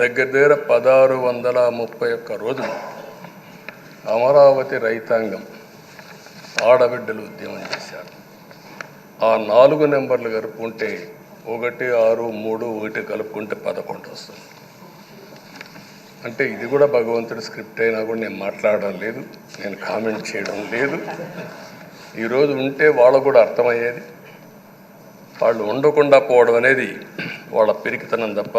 దగ్గర దగ్గర పదహారు వందల ముప్పై ఒక్క రోజులు అమరావతి రైతాంగం ఆడబిడ్డలు ఉద్యమం చేశారు. ఆ నాలుగు నెంబర్లు కలుపుకుంటే ఒకటి ఆరు మూడు ఒకటి కలుపుకుంటే పదకొండు వస్తుంది. అంటే ఇది కూడా భగవంతుడి స్క్రిప్ట్ అయినా కూడా నేను మాట్లాడడం లేదు నేను కామెంట్ చేయడం లేదు. ఈరోజు ఉంటే వాళ్ళకు కూడా అర్థమయ్యేది. వాళ్ళు ఉండకుండా పోవడం అనేది వాళ్ళ పిరికితనం తప్ప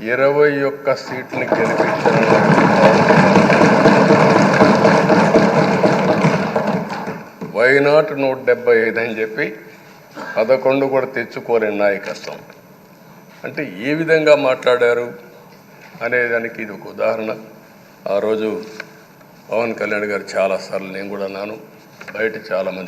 ఇరవై ఒక్క సీట్ని గెలిపించడం వైనాట్ నూట డెబ్బై ఐదు అని చెప్పి పదకొండు కూడా తెచ్చుకోలేని నాయకత్వం. అంటే ఏ విధంగా మాట్లాడారు అనేదానికి ఇది ఒక ఉదాహరణ. ఆ రోజు పవన్ కళ్యాణ్ గారు చాలాసార్లు నేను కూడా అన్నాను బయట చాలామంది